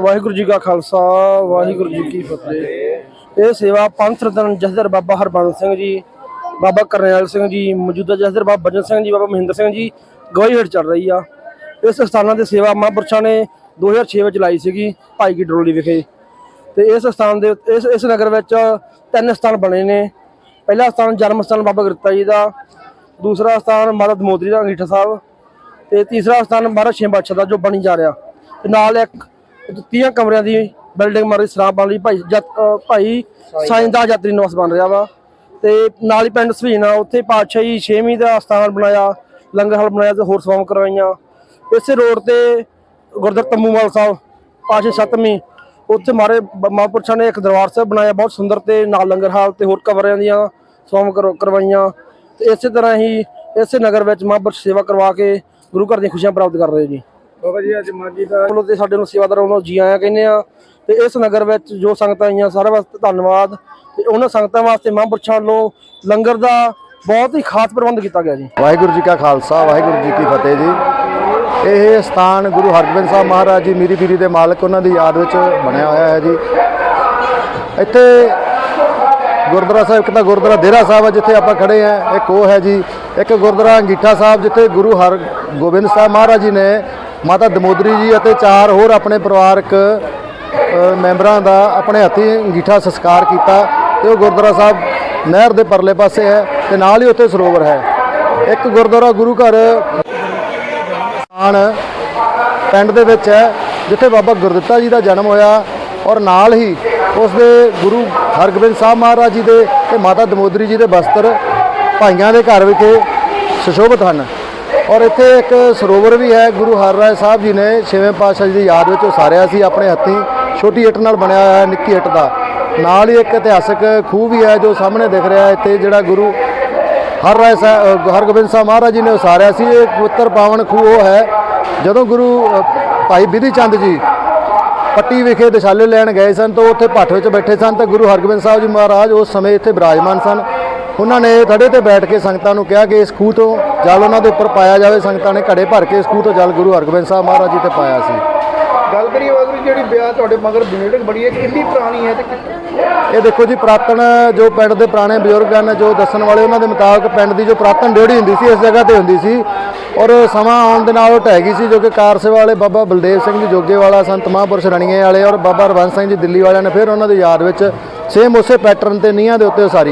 ਵਾਹਿਗੁਰੂ ਜੀ ਕਾ ਖਾਲਸਾ, ਵਾਹਿਗੁਰੂ ਜੀ ਕੀ ਫਤਿਹ। ਇਹ ਸੇਵਾ ਪੰਥ ਰਤਨ ਜਸਦਰ ਬਾਬਾ ਹਰਬੰਸ ਸਿੰਘ ਜੀ, ਬਾਬਾ ਕਰਨੈਲ ਸਿੰਘ ਜੀ, ਮੌਜੂਦਾ ਜਸਦਰ ਬਾਬਾ ਬਜਨ ਸਿੰਘ ਜੀ, ਬਾਬਾ ਮਹਿੰਦਰ ਸਿੰਘ ਜੀ, ਗਵਾਹੀ ਹੇਠ ਚੱਲ ਰਹੀ ਆ। ਇਸ ਸਥਾਨਾਂ ਤੇ ਸੇਵਾ ਮਹਾਂਪੁਰਸ਼ਾਂ ਨੇ 2006 ਵਿੱਚ ਲਾਈ ਸੀਗੀ, ਭਾਈ ਕੀ ਡਰੋਲੀ ਵਿਖੇ। ਤੇ ਇਸ ਸਥਾਨ ਦੇ ਇਸ ਇਸ ਨਗਰ ਵਿੱਚ ਤਿੰਨ ਸਥਾਨ ਬਣੇ ਨੇ। ਪਹਿਲਾ ਸਥਾਨ ਜਨਮ ਸਥਾਨ ਬਾਬਾ ਗੁਰਤਾ ਜੀ ਦਾ ਦੂਸਰਾ ਸਥਾਨ ਮਾਤਾ ਦਮੋਦਰੀ ਦਾ ਅੰਗੀਠਾ ਸਾਹਿਬ ਤੇ ਤੀਸਰਾ ਸਥਾਨ ਮਹਾਰਾਜ ਛੇ ਬਾਦਸ਼ਾਹ ਦਾ ਜੋ ਬਣੀ ਜਾ ਰਿਹਾ। ਤੇ ਨਾਲ ਇੱਕ 30 ਕਮਰਿਆਂ ਦੀ ਬਿਲਡਿੰਗ ਮਾਰੀ ਸਰਾਬ ਬਣ ਰਹੀ ਭਾਈ ਭਾਈ ਸਾਈਂ ਦਾ ਯਾਤਰੀ ਨਿਵਾਸ ਬਣ ਰਿਹਾ ਵਾ। ਤੇ ਨਾਲ ਹੀ ਪਿੰਡ ਸਵੀਨਾ ਉੱਥੇ ਪਾਤਸ਼ਾਹੀ 6ਵੀਂ ਦਾ ਸਥਾਨ ਬਣਾਇਆ ਲੰਗਰ ਹਾਲ ਬਣਾਇਆ ਤੇ ਹੋਰ ਸੇਵਾਵਾਂ ਕਰਵਾਈਆਂ। ਇਸੇ ਰੋਡ ਤੇ ਗੁਰਦੁਆਰਾ ਤੰਬੂਵਾਲ ਸਾਹਿਬ ਪਾਤਸ਼ਾਹੀ ਸੱਤਵੀਂ ਉੱਥੇ ਮਾਰੇ ਮਹਾਂਪੁਰਸ਼ਾਂ ਨੇ ਇੱਕ ਦਰਬਾਰ ਸਾਹਿਬ ਬਣਾਇਆ ਬਹੁਤ ਸੁੰਦਰ ਤੇ ਨਾਲ ਲੰਗਰ ਹਾਲ ਤੇ ਹੋਰ ਕਮਰਿਆਂ ਦੀਆਂ ਕਰਵਾ- ਕਰਵਾਈਆਂ। ਤੇ ਇਸੇ ਤਰ੍ਹਾਂ ਹੀ ਇਸੇ ਨਗਰ ਵਿੱਚ ਮਹਾਂਪੁਰਸ਼ ਸੇਵਾ ਕਰਵਾ ਕੇ ਗੁਰੂ ਘਰ ਦੀਆਂ ਖੁਸ਼ੀਆਂ ਪ੍ਰਾਪਤ ਕਰ ਰਹੇ ਜੀ। ਬਾਬਾ ਜੀ ਅੱਜ ਮਾਗੀ ਦਾ ਵੱਲੋਂ ਤੇ ਸਾਡੇ ਨੂੰ ਸੇਵਾਦਾਰਾਂ ਵੱਲੋਂ ਜੀ ਆਇਆਂ ਕਹਿੰਦੇ ਆ ਤੇ ਇਸ ਨਗਰ ਵਿੱਚ ਜੋ ਸੰਗਤਾਂ ਆਈਆਂ ਸਾਰਿਆਂ ਵਾਸਤੇ ਧੰਨਵਾਦ ਤੇ ਉਹਨਾਂ ਸੰਗਤਾਂ ਵਾਸਤੇ ਮਹਾਂਪੁਰਸ਼ਾਂ ਵੱਲੋਂ ਲੰਗਰ ਦਾ ਬਹੁਤ ਹੀ ਖਾਸ ਪ੍ਰਬੰਧ ਕੀਤਾ ਗਿਆ ਜੀ। ਵਾਹਿਗੁਰੂ ਜੀ ਕਾ ਖਾਲਸਾ ਵਾਹਿਗੁਰੂ ਜੀ ਕੀ ਫਤਿਹ ਜੀ। ਇਹ ਸਥਾਨ ਗੁਰੂ ਹਰਗੋਬਿੰਦ ਸਾਹਿਬ ਮਹਾਰਾਜ ਜੀ ਮੀਰੀ ਪੀਰੀ ਦੇ ਮਾਲਕ ਉਹਨਾਂ ਦੀ ਯਾਦ ਵਿੱਚ ਬਣਿਆ ਹੋਇਆ ਹੈ ਜੀ। ਇੱਥੇ ਗੁਰਦੁਆਰਾ ਸਾਹਿਬ, ਇੱਕ ਤਾਂ ਗੁਰਦੁਆਰਾ ਦੇਰਾ ਸਾਹਿਬ ਹੈ ਜਿੱਥੇ ਆਪਾਂ ਖੜੇ ਆ, ਇੱਕ ਉਹ ਹੈ ਜੀ, ਇੱਕ ਗੁਰਦੁਆਰਾ ਅੰਗੀਠਾ ਸਾਹਿਬ ਜਿੱਥੇ ਗੁਰੂ ਹਰ ਗੋਬਿੰਦ ਸਾਹਿਬ ਮਹਾਰਾਜ ਜੀ ਨੇ ਮਾਤਾ ਦਮੋਦਰੀ ਜੀ ਅਤੇ ਚਾਰ ਹੋਰ ਆਪਣੇ ਪਰਿਵਾਰਕ ਮੈਂਬਰਾਂ ਦਾ ਆਪਣੇ ਹੱਥੀਂ ਅੰਗੀਠਾ ਸੰਸਕਾਰ ਕੀਤਾ ਤੇ ਉਹ ਗੁਰਦੁਆਰਾ ਸਾਹਿਬ ਨਹਿਰ ਦੇ ਪਰਲੇ ਪਾਸੇ ਹੈ ਤੇ ਨਾਲ ਹੀ ਉੱਥੇ ਸਰੋਵਰ ਹੈ। ਇੱਕ ਗੁਰਦੁਆਰਾ ਗੁਰੂ ਘਰ ਸਥਾਨ ਪਿੰਡ ਦੇ ਵਿੱਚ ਹੈ, ਜਿੱਥੇ ਬਾਬਾ ਗੁਰਦਿੱਤਾ ਜੀ ਦਾ ਜਨਮ ਹੋਇਆ ਔਰ ਨਾਲ ਹੀ ਉਸ ਦੇ ਗੁਰੂ ਹਰਗੋਬਿੰਦ ਸਾਹਿਬ ਮਹਾਰਾਜ ਜੀ ਦੇ ਤੇ ਮਾਤਾ ਦਮੋਦਰੀ ਜੀ ਦੇ ਬਸਤਰ ਭਾਈਆਂ ਦੇ ਘਰ ਵਿਖੇ ਸੁਸ਼ੋਭਿਤ ਹਨ। ਔਰ ਇੱਥੇ ਇੱਕ ਸਰੋਵਰ ਵੀ ਹੈ ਗੁਰੂ ਹਰਰਾਏ ਸਾਹਿਬ ਜੀ ਨੇ ਛੇਵੇਂ ਪਾਤਸ਼ਾਹ ਜੀ ਦੀ ਯਾਦ ਵਿੱਚ ਉਸਾਰਿਆ ਸੀ ਆਪਣੇ ਹੱਥੀਂ ਛੋਟੀ ਇੱਟ ਨਾਲ ਬਣਿਆ ਹੋਇਆ ਹੈ, ਨਿੱਕੀ ਇੱਟ ਦਾ। ਨਾਲ ਹੀ ਇੱਕ ਇਤਿਹਾਸਕ ਖੂਹ ਵੀ ਹੈ ਜੋ ਸਾਹਮਣੇ ਦਿਖ ਰਿਹਾ ਹੈ ਇੱਥੇ ਜਿਹੜਾ ਗੁਰੂ ਹਰ ਰਾਏ ਸਾਹਿਬ ਹਰਗੋਬਿੰਦ ਸਾਹਿਬ ਮਹਾਰਾਜ ਜੀ ਨੇ ਉਸਾਰਿਆ ਸੀ ਇਹ ਪਵਿੱਤਰ ਪਾਵਨ ਖੂਹ ਉਹ ਹੈ। ਜਦੋਂ ਗੁਰੂ ਭਾਈ ਬਿਧੀ ਚੰਦ ਜੀ ਪੱਟੀ ਵਿਖੇ ਦਸ਼ਾਲੇ ਲੈਣ ਗਏ ਸਨ ਤਾਂ ਉੱਥੇ ਭੱਠ ਵਿੱਚ ਬੈਠੇ ਸਨ ਤਾਂ ਗੁਰੂ ਹਰਗੋਬਿੰਦ ਸਾਹਿਬ ਜੀ ਮਹਾਰਾਜ ਉਸ ਸਮੇਂ ਇੱਥੇ ਬਿਰਾਜਮਾਨ ਸਨ। ਉਹਨਾਂ ਨੇ ਥੜੇ ਤੇ ਬੈਠ ਕੇ ਸੰਗਤਾਂ ਨੂੰ ਕਿਹਾ ਕਿ ਇਸ ਖੂਹ ਤੋਂ ਜਲ ਉਹਨਾਂ ਦੇ ਉੱਪਰ ਪਾਇਆ ਜਾਵੇ। ਸੰਗਤਾਂ ਨੇ ਘੜੇ ਭਰ ਕੇ ਇਸ ਖੂਹ ਤੋਂ ਜਲ ਗੁਰੂ ਹਰਗੋਬਿੰਦ ਸਾਹਿਬ ਮਹਾਰਾਜ ਜੀ ਤੇ ਪਾਇਆ ਸੀ। ਗੱਲ ਕਰੀਏ ਵਾਹਿਗੁਰੂ ਜੀ, ਜਿਹੜੀ ਵਿਆਹ ਤੁਹਾਡੇ ਮਗਰ ਬਿਲਡਿੰਗ ਬੜੀ ਹੈ ਕਿੰਨੀ ਪੁਰਾਣੀ ਹੈ ਤੇ ਇਹ ਦੇਖੋ ਜੀ ਪੁਰਾਤਨ ਜੋ ਪਿੰਡ ਦੇ ਪੁਰਾਣੇ ਬਜ਼ੁਰਗ ਹਨ ਜੋ ਦੱਸਣ ਵਾਲੇ ਉਹਨਾਂ ਦੇ ਮੁਤਾਬਕ ਪਿੰਡ ਦੀ ਜੋ ਪੁਰਾਤਨ ਡਿਊਟੀ ਹੁੰਦੀ ਸੀ ਇਸ ਜਗ੍ਹਾ ਤੇ ਹੁੰਦੀ ਸੀ। ਔਰ ਸਮਾਂ ਆਉਣ ਦੇ ਨਾਲ ਉਹ ਢਹਿ ਗਈ ਸੀ ਜੋ ਕਿ ਕਾਰ ਸੇਵਾ ਵਾਲੇ ਬਾਬਾ ਬਲਦੇਵ ਸਿੰਘ ਜੀ ਜੋਗੇ ਵਾਲਾ ਸੰਤ ਮਹਾਂਪੁਰਸ਼ ਰਣੀਏ ਵਾਲੇ ਔਰ ਬਾਬਾ ਹਰਬੰਸ ਸਿੰਘ ਜੀ ਦਿੱਲੀ ਵਾਲਿਆਂ ਨੇ ਫਿਰ ਉਹਨਾਂ ਦੀ ਯਾਦ ਵਿੱਚ ਸੇਮ ਉਸੇ ਪੈਟਰਨ ਤੇ ਨੀਹਾਂ ਦੇ ਉੱਤੇ ਉਸਾਰੀ।